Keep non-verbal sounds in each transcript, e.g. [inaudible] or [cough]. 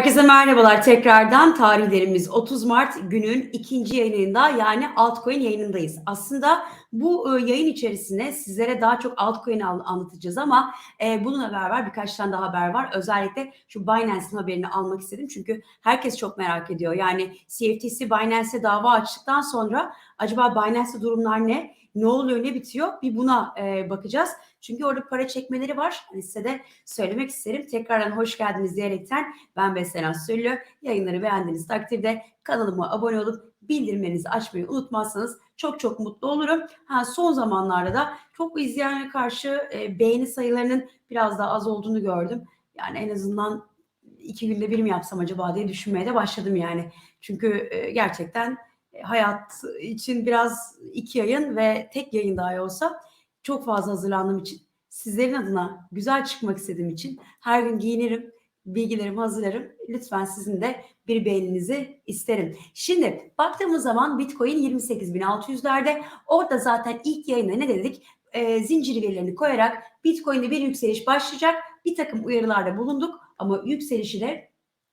Herkese merhabalar tekrardan. Tarihlerimiz 30 Mart günün ikinci yayınında yani altcoin yayınındayız. Aslında bu e, yayın içerisinde sizlere daha çok altcoin anlatacağız ama e, bununla beraber birkaç tane daha haber var. Özellikle şu Binance'in haberini almak istedim çünkü herkes çok merak ediyor. Yani CFTC Binance'e dava açtıktan sonra acaba Binance'de durumlar ne? Ne oluyor ne bitiyor? Bir buna e, bakacağız. Çünkü orada para çekmeleri var. Hani size de söylemek isterim. Tekrardan hoş geldiniz diyerekten ben Beslen Süllü. Yayınları beğendiğiniz takdirde kanalıma abone olup bildirimlerinizi açmayı unutmazsanız çok çok mutlu olurum. Ha, son zamanlarda da çok izleyene karşı e, beğeni sayılarının biraz daha az olduğunu gördüm. Yani en azından iki günde bir mi yapsam acaba diye düşünmeye de başladım yani. Çünkü e, gerçekten e, hayat için biraz iki yayın ve tek yayın dahi olsa çok fazla hazırlandığım için, sizlerin adına güzel çıkmak istediğim için her gün giyinirim, bilgilerimi hazırlarım. Lütfen sizin de bir beğeninizi isterim. Şimdi baktığımız zaman Bitcoin 28.600'lerde. Orada zaten ilk yayında ne dedik? E, zincir verilerini koyarak Bitcoin'de bir yükseliş başlayacak. Bir takım uyarılarda bulunduk ama yükselişi de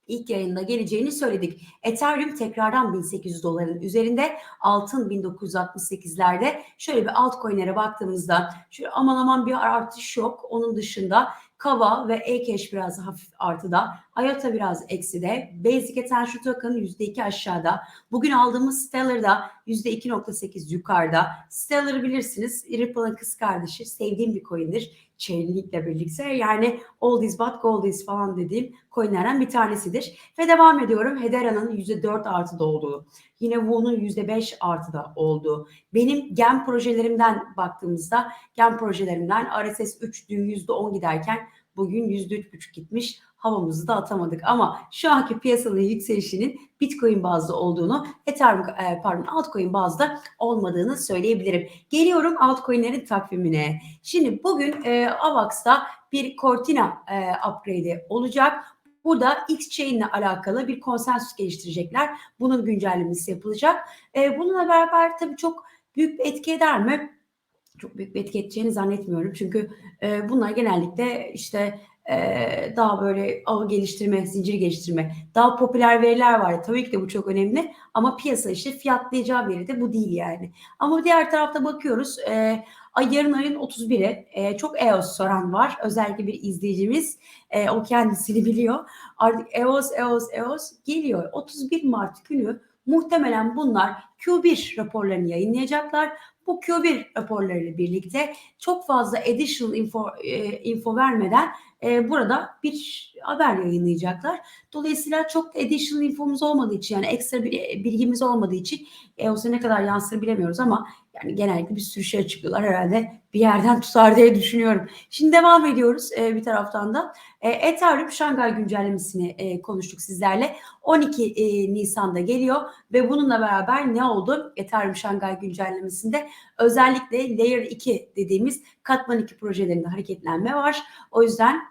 ilk yayında geleceğini söyledik. Ethereum tekrardan 1800 doların üzerinde, altın 1968'lerde. Şöyle bir altcoin'lere baktığımızda şöyle aman aman bir artış yok. Onun dışında Kava ve Ecash biraz hafif artıda. IOTA biraz ekside. Basic Attention Token %2 aşağıda. Bugün aldığımız Stellar'da %2.8 yukarıda. Stellar'ı bilirsiniz. Ripple'ın kız kardeşi. Sevdiğim bir coin'dir chainlinkle birlikte yani all is but gold is falan dediğim coinlerden bir tanesidir. Ve devam ediyorum. Hedera'nın %4 artıda olduğu, yine Wu'nun %5 artıda olduğu, benim GEM projelerimden baktığımızda GEM projelerimden RSS 3 dün %10 giderken bugün %3,5 gitmiş havamızı da atamadık. Ama şu anki piyasanın yükselişinin Bitcoin bazlı olduğunu, Ethereum e, pardon altcoin bazda olmadığını söyleyebilirim. Geliyorum altcoin'lerin takvimine. Şimdi bugün e, Avax'ta bir Cortina e, upgrade olacak. Burada X-Chain ile alakalı bir konsensüs geliştirecekler. Bunun güncellemesi yapılacak. E, bununla beraber tabii çok büyük bir etki eder mi? Çok büyük bir etki edeceğini zannetmiyorum. Çünkü e, bunlar genellikle işte daha böyle ağı geliştirme, zincir geliştirme, daha popüler veriler var. Tabii ki de bu çok önemli ama piyasa işte fiyatlayacağı veri de bu değil yani. Ama diğer tarafta bakıyoruz e, yarın ayın 31'i e, çok EOS soran var. Özellikle bir izleyicimiz e, o kendisini biliyor. Artık EOS, EOS, EOS geliyor. 31 Mart günü muhtemelen bunlar Q1 raporlarını yayınlayacaklar. Bu Q1 raporlarıyla birlikte çok fazla additional info, e, info vermeden e, burada bir haber yayınlayacaklar. Dolayısıyla çok additional infomuz olmadığı için yani ekstra bir e, bilgimiz olmadığı için e, o ne kadar yansır bilemiyoruz ama yani genellikle bir sürü şey çıkıyorlar herhalde bir yerden tutar diye düşünüyorum. Şimdi devam ediyoruz e, bir taraftan da. E, Ethereum Şangay güncellemesini e, konuştuk sizlerle. 12 e, Nisan'da geliyor ve bununla beraber ne oldu? Ethereum Şangay güncellemesinde özellikle Layer 2 dediğimiz katman 2 projelerinde hareketlenme var. O yüzden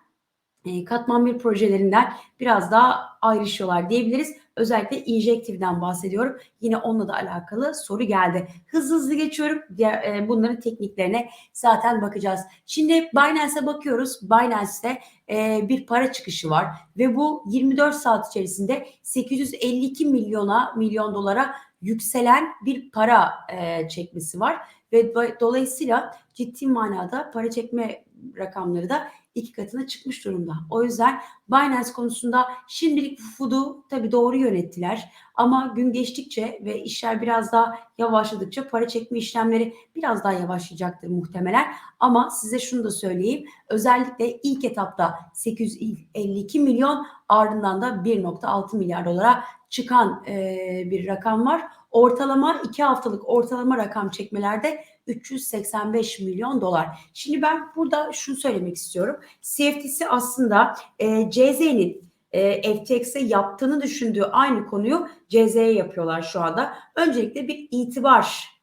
e, katman 1 projelerinden biraz daha ayrışıyorlar diyebiliriz. Özellikle injektiften bahsediyorum. Yine onunla da alakalı soru geldi. Hızlı hızlı geçiyorum. Diğer, e, bunların tekniklerine zaten bakacağız. Şimdi Binance'e bakıyoruz. Binance'te e, bir para çıkışı var ve bu 24 saat içerisinde 852 milyona milyon dolara yükselen bir para e, çekmesi var ve dolayısıyla ciddi manada para çekme rakamları da iki katına çıkmış durumda. O yüzden Binance konusunda şimdilik Fudu tabii doğru yönettiler ama gün geçtikçe ve işler biraz daha yavaşladıkça para çekme işlemleri biraz daha yavaşlayacaktır muhtemelen. Ama size şunu da söyleyeyim. Özellikle ilk etapta 852 milyon ardından da 1.6 milyar dolara çıkan e, bir rakam var. Ortalama 2 haftalık ortalama rakam çekmelerde 385 milyon dolar. Şimdi ben burada şunu söylemek istiyorum. CFTC aslında e, CZ'nin e, FTX'e yaptığını düşündüğü aynı konuyu CZ'ye yapıyorlar şu anda. Öncelikle bir itibar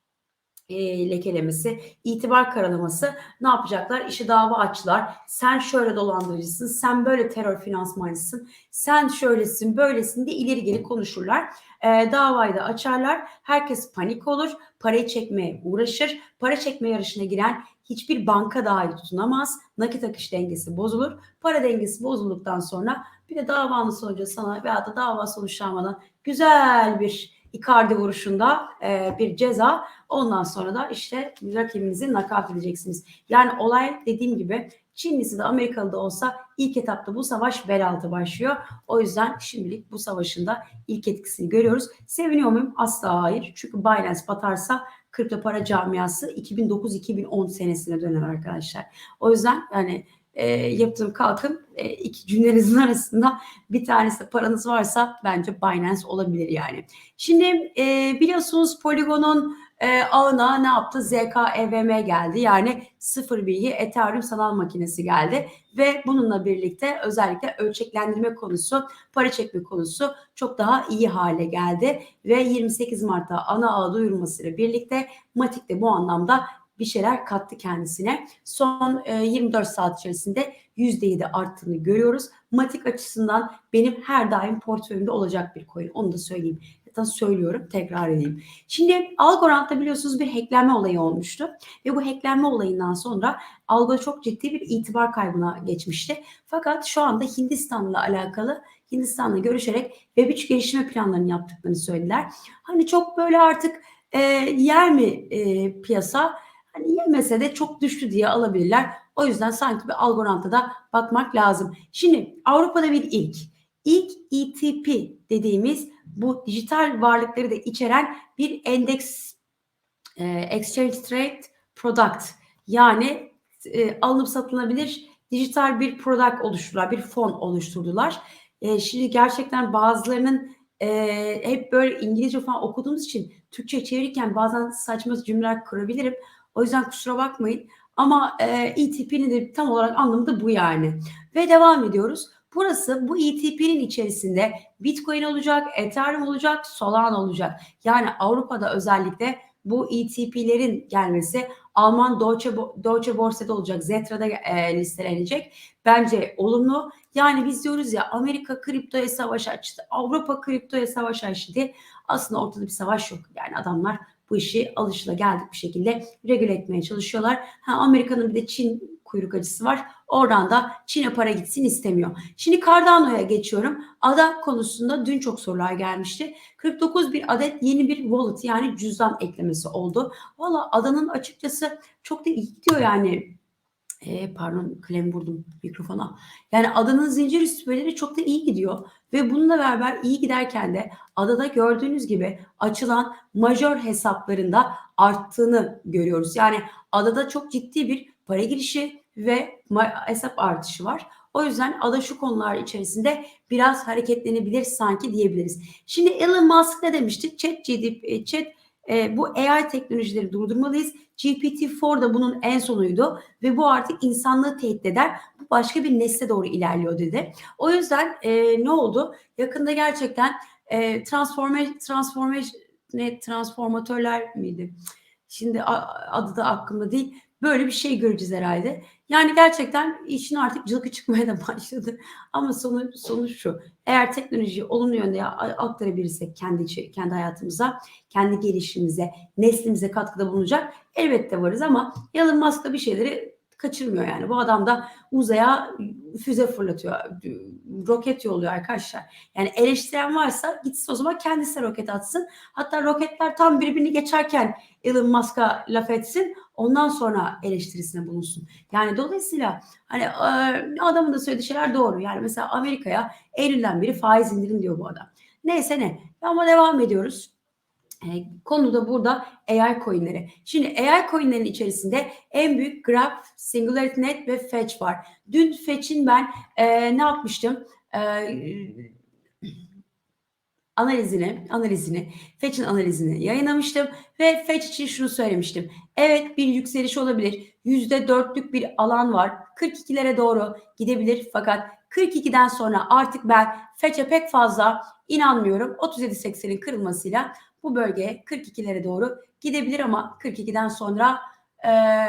e, lekelemesi, itibar karalaması ne yapacaklar? İşte dava açtılar. Sen şöyle dolandırıcısın, sen böyle terör finansmancısın, sen şöylesin, böylesin diye ileri geri konuşurlar. E, davayı da açarlar. Herkes panik olur. Parayı çekmeye uğraşır. Para çekme yarışına giren hiçbir banka dahil tutunamaz. Nakit akış dengesi bozulur. Para dengesi bozulduktan sonra Bir de davanın sonucu sana veya da dava sonuçlanmadan güzel bir Icardi vuruşunda e, bir ceza. Ondan sonra da işte rakibinizi nakat edeceksiniz. Yani olay dediğim gibi Çinlisi de Amerikalı da olsa ilk etapta bu savaş bel altı başlıyor. O yüzden şimdilik bu savaşın da ilk etkisini görüyoruz. Seviniyor muyum? Asla hayır. Çünkü Binance batarsa kripto para camiası 2009-2010 senesine döner arkadaşlar. O yüzden yani e, yaptığım kalkın e, iki cümlenizin arasında bir tanesi paranız varsa bence Binance olabilir yani. Şimdi e, biliyorsunuz Polygon'un e, ağına ne yaptı? ZK-EVM geldi. Yani sıfır bilgi Ethereum sanal makinesi geldi. Ve bununla birlikte özellikle ölçeklendirme konusu, para çekme konusu çok daha iyi hale geldi. Ve 28 Mart'ta ana ağı duyurulmasıyla birlikte Matik de bu anlamda bir şeyler kattı kendisine. Son e, 24 saat içerisinde %7 arttığını görüyoruz. Matik açısından benim her daim portföyümde olacak bir coin. Onu da söyleyeyim. Zaten söylüyorum, tekrar edeyim. Şimdi Algorand'da biliyorsunuz bir hacklenme olayı olmuştu. Ve bu hacklenme olayından sonra Algo çok ciddi bir itibar kaybına geçmişti. Fakat şu anda Hindistan'la alakalı Hindistan'la görüşerek Web3 geliştirme planlarını yaptıklarını söylediler. Hani çok böyle artık e, yer mi e, piyasa? Hani yemese de çok düştü diye alabilirler. O yüzden sanki bir Algorand'a da bakmak lazım. Şimdi Avrupa'da bir ilk. İlk ETP dediğimiz bu dijital varlıkları da içeren bir endeks e, exchange trade product yani e, alınıp satılabilir dijital bir product oluşturdular, bir fon oluşturdular. E, şimdi gerçekten bazılarının e, hep böyle İngilizce falan okuduğumuz için Türkçe çevirirken bazen saçma cümleler kurabilirim. O yüzden kusura bakmayın. Ama e, ETP'nin de tam olarak anlamı da bu yani. Ve devam ediyoruz. Burası bu ETP'nin içerisinde Bitcoin olacak, Ethereum olacak, Solana olacak. Yani Avrupa'da özellikle bu ETP'lerin gelmesi Alman Deutsche, Deutsche Borsa'da olacak, Zetra'da e, listelenecek. Bence olumlu. Yani biz diyoruz ya Amerika kriptoya savaş açtı, Avrupa kriptoya savaş açtı aslında ortada bir savaş yok. Yani adamlar bu işi alışıla geldik bir şekilde regüle etmeye çalışıyorlar. Ha, Amerika'nın bir de Çin kuyruk acısı var. Oradan da Çin'e para gitsin istemiyor. Şimdi Cardano'ya geçiyorum. Ada konusunda dün çok sorular gelmişti. 49 bir adet yeni bir wallet yani cüzdan eklemesi oldu. Valla Ada'nın açıkçası çok da iyi gidiyor yani. E, pardon kalem vurdum mikrofona. Yani adanın zincir üstüleri çok da iyi gidiyor. Ve bununla beraber iyi giderken de adada gördüğünüz gibi açılan majör hesaplarında arttığını görüyoruz. Yani adada çok ciddi bir para girişi ve hesap artışı var. O yüzden ada şu konular içerisinde biraz hareketlenebilir sanki diyebiliriz. Şimdi Elon Musk ne demişti? Chat GDP, chat e, bu AI teknolojileri durdurmalıyız. GPT-4 da bunun en sonuydu ve bu artık insanlığı tehdit eder. Bu başka bir nesle doğru ilerliyor dedi. O yüzden e, ne oldu? Yakında gerçekten e, transforme, transforme, ne, transformatörler miydi? Şimdi adı da aklımda değil. Böyle bir şey göreceğiz herhalde. Yani gerçekten işin artık cılkı çıkmaya da [laughs] başladı. Ama sonu, sonu şu. Eğer teknolojiyi olumlu yönde aktarabilirsek kendi kendi hayatımıza, kendi gelişimimize, neslimize katkıda bulunacak elbette varız ama Elon Musk da bir şeyleri kaçırmıyor yani. Bu adam da uzaya füze fırlatıyor. Roket yolluyor arkadaşlar. Yani eleştiren varsa gitsin o zaman kendisi roket atsın. Hatta roketler tam birbirini geçerken Elon Musk'a laf etsin. Ondan sonra eleştirisine bulunsun. Yani dolayısıyla hani adamın da söylediği şeyler doğru. Yani mesela Amerika'ya Eylül'den beri faiz indirin diyor bu adam. Neyse ne. Ama devam ediyoruz. E, konu da burada AI coinleri. Şimdi AI coinlerin içerisinde en büyük Graph, Singularity Net ve Fetch var. Dün Fetch'in ben e, ne yapmıştım? E, analizini, analizini, Fetch'in analizini yayınlamıştım ve Fetch için şunu söylemiştim. Evet bir yükseliş olabilir. %4'lük bir alan var. 42'lere doğru gidebilir fakat 42'den sonra artık ben Fetch'e pek fazla inanmıyorum. 37.80'in kırılmasıyla bu bölge 42'lere doğru gidebilir ama 42'den sonra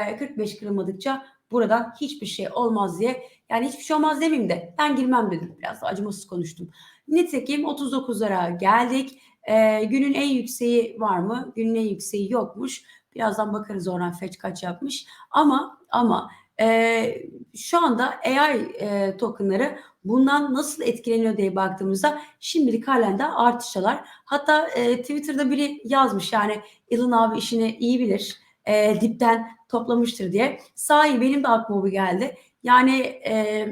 e, 45 kırılmadıkça buradan hiçbir şey olmaz diye yani hiçbir şey olmaz demeyeyim de ben girmem dedim. Biraz da acımasız konuştum. Nitekim 39'lara geldik. E, günün en yükseği var mı? Günün en yükseği yokmuş. Birazdan bakarız oradan fetch kaç yapmış. Ama ama e, şu anda AI e, tokenları bundan nasıl etkileniyor diye baktığımızda şimdilik halen de artışalar. Hatta e, Twitter'da biri yazmış yani Elon abi işini iyi bilir. E, dipten toplamıştır diye. Sahi benim de aklıma bu geldi. Yani e,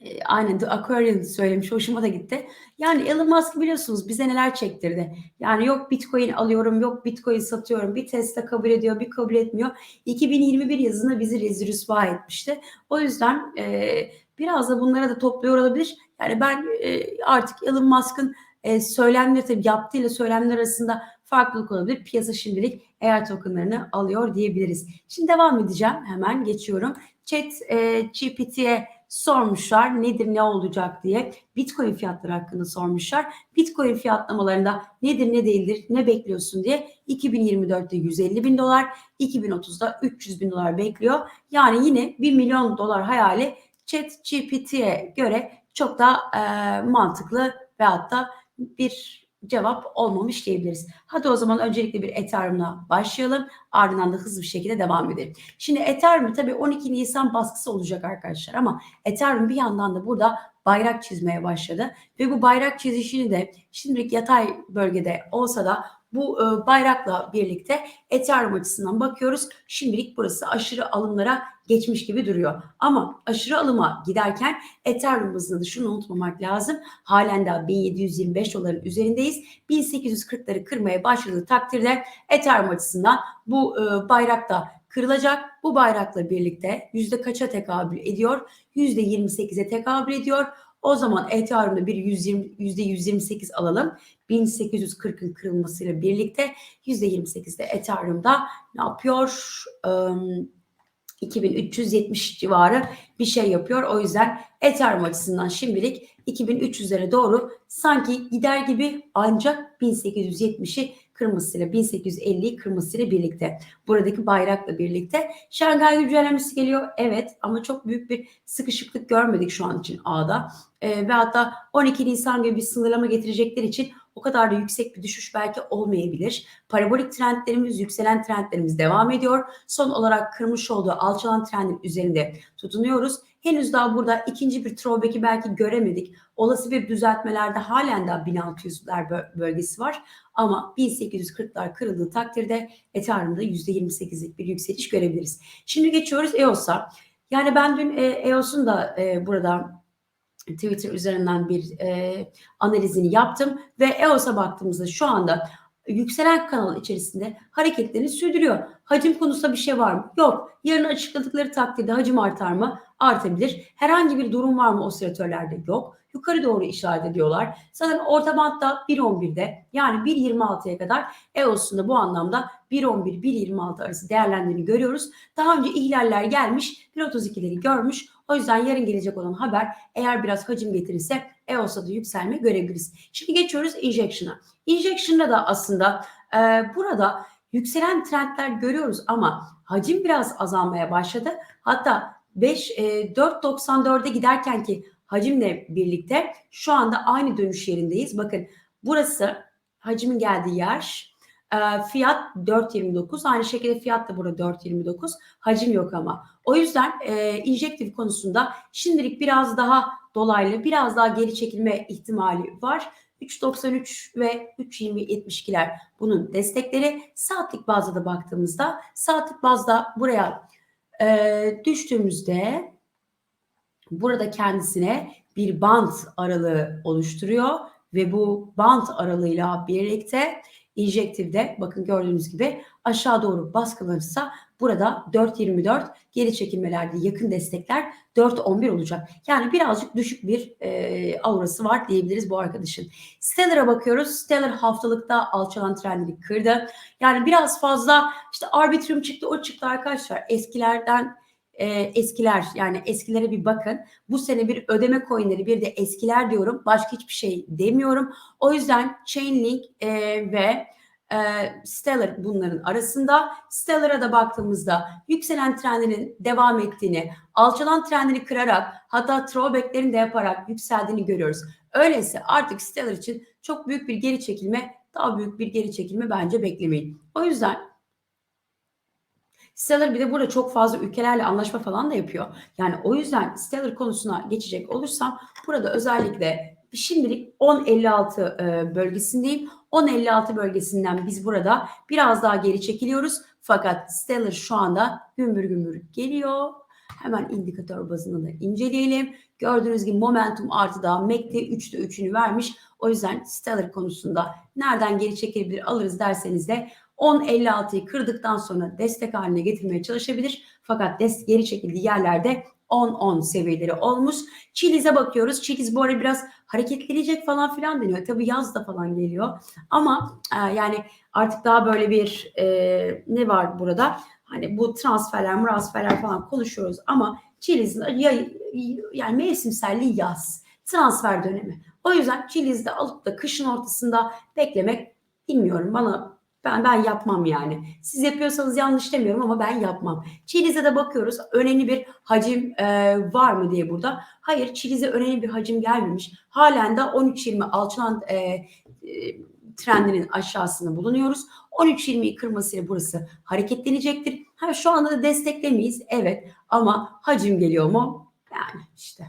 e, aynen The Aquarian söylemiş. Hoşuma da gitti. Yani Elon Musk biliyorsunuz bize neler çektirdi. Yani yok Bitcoin alıyorum, yok Bitcoin satıyorum. Bir Tesla kabul ediyor, bir kabul etmiyor. 2021 yazında bizi rezil rüsva etmişti. O yüzden e, biraz da bunlara da topluyor olabilir. Yani ben e, artık Elon Musk'ın e, söylemleri tabii yaptığıyla söylemler arasında farklılık olabilir. Piyasa şimdilik eğer tokenlarını alıyor diyebiliriz. Şimdi devam edeceğim. Hemen geçiyorum. Chat e, GPT'ye sormuşlar nedir ne olacak diye Bitcoin fiyatları hakkında sormuşlar. Bitcoin fiyatlamalarında nedir ne değildir ne bekliyorsun diye 2024'te 150 bin dolar 2030'da 300 bin dolar bekliyor. Yani yine 1 milyon dolar hayali chat GPT'ye göre çok daha e, mantıklı ve hatta bir cevap olmamış diyebiliriz. Hadi o zaman öncelikle bir Ethereum'la başlayalım. Ardından da hızlı bir şekilde devam edelim. Şimdi Ethereum tabii 12 Nisan baskısı olacak arkadaşlar ama Ethereum bir yandan da burada bayrak çizmeye başladı. Ve bu bayrak çizişini de şimdilik yatay bölgede olsa da bu e, bayrakla birlikte Ethereum açısından bakıyoruz. Şimdilik burası aşırı alımlara geçmiş gibi duruyor. Ama aşırı alıma giderken Ethereum da şunu unutmamak lazım. Halen daha 1725 doların üzerindeyiz. 1840'ları kırmaya başladığı takdirde Ethereum açısından bu e, bayrak da kırılacak. Bu bayrakla birlikte yüzde kaça tekabül ediyor? Yüzde 28'e tekabül ediyor. O zaman Ethereum'da bir 120, yüzde 128 alalım. 1840'ın kırılmasıyla birlikte yüzde 28'de Ethereum'da ne yapıyor? Um, 2370 civarı bir şey yapıyor. O yüzden Ethereum açısından şimdilik 2300'lere doğru sanki gider gibi ancak 1870'i kırmasıyla 1850'yi kırmasıyla birlikte buradaki bayrakla birlikte Şanghay güncellemesi geliyor. Evet ama çok büyük bir sıkışıklık görmedik şu an için A'da. Ee, ve hatta 12 Nisan gibi bir sınırlama getirecekler için o kadar da yüksek bir düşüş belki olmayabilir. Parabolik trendlerimiz, yükselen trendlerimiz devam ediyor. Son olarak kırmış olduğu alçalan trendin üzerinde tutunuyoruz. Henüz daha burada ikinci bir throwback'i belki göremedik. Olası bir düzeltmelerde halen daha 1600'ler bölgesi var. Ama 1840'lar kırıldığı takdirde Ethereum'da %28'lik bir yükseliş görebiliriz. Şimdi geçiyoruz EOS'a. Yani ben dün EOS'un da e, burada Twitter üzerinden bir e, analizini yaptım ve EOS'a baktığımızda şu anda yükselen kanal içerisinde hareketlerini sürdürüyor. Hacim konusunda bir şey var mı? Yok. Yarın açıkladıkları takdirde hacim artar mı? Artabilir. Herhangi bir durum var mı osilatörlerde? Yok. Yukarı doğru işaret ediyorlar. Zaten orta bantta 1.11'de yani 1.26'ya kadar EOS'un da bu anlamda 1.11-1.26 arası değerlendiğini görüyoruz. Daha önce ihlaller gelmiş 1.32'leri görmüş. O yüzden yarın gelecek olan haber eğer biraz hacim getirirse EOS'ta da yükselme görebiliriz. Şimdi geçiyoruz injection'a. Injection'da da aslında e, burada yükselen trendler görüyoruz ama hacim biraz azalmaya başladı. Hatta 5 e, 4.94'e giderken ki hacimle birlikte şu anda aynı dönüş yerindeyiz. Bakın burası hacimin geldiği yer. E, fiyat 4.29. Aynı şekilde fiyat da burada 4.29. Hacim yok ama. O yüzden e, injektif konusunda şimdilik biraz daha dolaylı, biraz daha geri çekilme ihtimali var. 3.93 ve 3.20.72'ler bunun destekleri. Saatlik bazda da baktığımızda saatlik bazda buraya e, düştüğümüzde burada kendisine bir bant aralığı oluşturuyor ve bu bant aralığıyla birlikte injektifde bakın gördüğünüz gibi aşağı doğru baskılanırsa burada 4.24 geri çekilmelerde yakın destekler 4.11 olacak. Yani birazcık düşük bir e, aurası var diyebiliriz bu arkadaşın. Stellar'a bakıyoruz. Stellar haftalıkta alçalan trendini kırdı. Yani biraz fazla işte Arbitrum çıktı o çıktı arkadaşlar. Eskilerden e, eskiler yani eskilere bir bakın. Bu sene bir ödeme coinleri bir de eskiler diyorum. Başka hiçbir şey demiyorum. O yüzden Chainlink e, ve e, Stellar bunların arasında. Stellar'a da baktığımızda yükselen trendinin devam ettiğini, alçalan trendini kırarak hatta throwbacklerini de yaparak yükseldiğini görüyoruz. Öyleyse artık Stellar için çok büyük bir geri çekilme, daha büyük bir geri çekilme bence beklemeyin. O yüzden Stellar bir de burada çok fazla ülkelerle anlaşma falan da yapıyor. Yani o yüzden Stellar konusuna geçecek olursam burada özellikle şimdilik 10.56 e, bölgesindeyim. 10.56 bölgesinden biz burada biraz daha geri çekiliyoruz. Fakat Stellar şu anda gümbür gümbür geliyor. Hemen indikatör bazını da inceleyelim. Gördüğünüz gibi momentum artıda MACD 3'te 3'ünü vermiş. O yüzden Stellar konusunda nereden geri çekilebilir alırız derseniz de 10.56'yı kırdıktan sonra destek haline getirmeye çalışabilir. Fakat des geri çekildiği yerlerde 10-10 seviyeleri olmuş. Chiliz'e bakıyoruz. Chiliz bu ara biraz hareketlenecek falan filan deniyor. Tabii yaz da falan geliyor. Ama e, yani artık daha böyle bir e, ne var burada? Hani bu transferler, transferler falan konuşuyoruz ama Chiliz'in ya, yani mevsimselliği yaz. Transfer dönemi. O yüzden Chiliz'de alıp da kışın ortasında beklemek bilmiyorum bana ben ben yapmam yani. Siz yapıyorsanız yanlış demiyorum ama ben yapmam. Çiliz'e de bakıyoruz. Önemli bir hacim e, var mı diye burada. Hayır Çiliz'e önemli bir hacim gelmemiş. Halen de 13.20 alçalan e, e, trendinin aşağısında bulunuyoruz. 13.20'yi kırmasıyla burası hareketlenecektir. Ha, şu anda da desteklemeyiz. Evet ama hacim geliyor mu? Yani işte.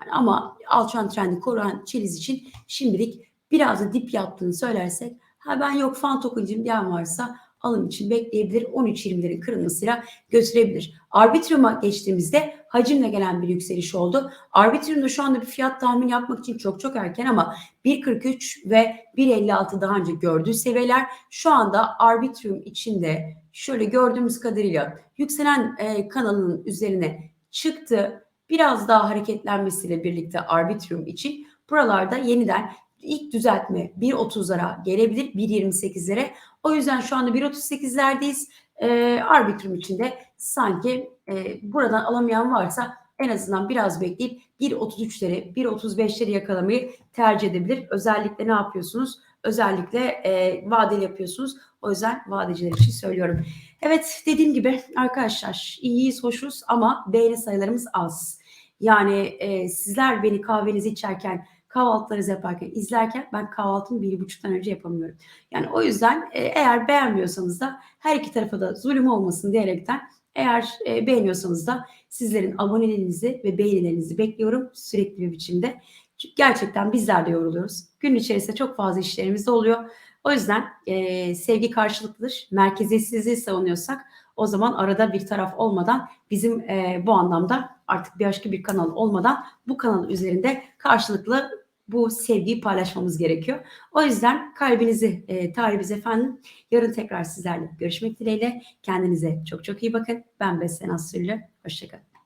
Yani ama alçalan trendi koruyan Çiliz için şimdilik biraz da dip yaptığını söylersek Ha ben yok fan tokencim diyen varsa alım için bekleyebilir. 13.20'lerin kırılmasıyla götürebilir. Arbitrum'a geçtiğimizde hacimle gelen bir yükseliş oldu. Arbitrum'da şu anda bir fiyat tahmin yapmak için çok çok erken ama 1.43 ve 1.56 daha önce gördüğü seviyeler şu anda Arbitrum içinde şöyle gördüğümüz kadarıyla yükselen e, kanalının üzerine çıktı. Biraz daha hareketlenmesiyle birlikte Arbitrum için buralarda yeniden ilk düzeltme 1.30'lara gelebilir 1.28'lere. O yüzden şu anda 1.38'lerdeyiz. E, arbitrum içinde sanki e, buradan alamayan varsa en azından biraz bekleyip 1.33'leri 1.35'leri yakalamayı tercih edebilir. Özellikle ne yapıyorsunuz? Özellikle e, vadeli yapıyorsunuz. O yüzden vadeciler için söylüyorum. Evet dediğim gibi arkadaşlar iyiyiz hoşuz ama beğeni sayılarımız az. Yani e, sizler beni kahvenizi içerken kahvaltılarınızı yaparken, izlerken ben kahvaltımı bir buçuktan önce yapamıyorum. Yani o yüzden e, eğer beğenmiyorsanız da her iki tarafa da zulüm olmasın diyerekten eğer e, beğeniyorsanız da sizlerin abonelerinizi ve beğenilerinizi bekliyorum sürekli bir biçimde. Çünkü gerçekten bizler de yoruluyoruz. Gün içerisinde çok fazla işlerimiz de oluyor. O yüzden e, sevgi karşılıklıdır. Merkeziyetsizliği savunuyorsak o zaman arada bir taraf olmadan bizim e, bu anlamda artık başka bir kanal olmadan bu kanal üzerinde karşılıklı bu sevgiyi paylaşmamız gerekiyor. O yüzden kalbinizi e, tarihimiz efendim. Yarın tekrar sizlerle görüşmek dileğiyle. Kendinize çok çok iyi bakın. Ben Besen Aslılı. Hoşçakalın.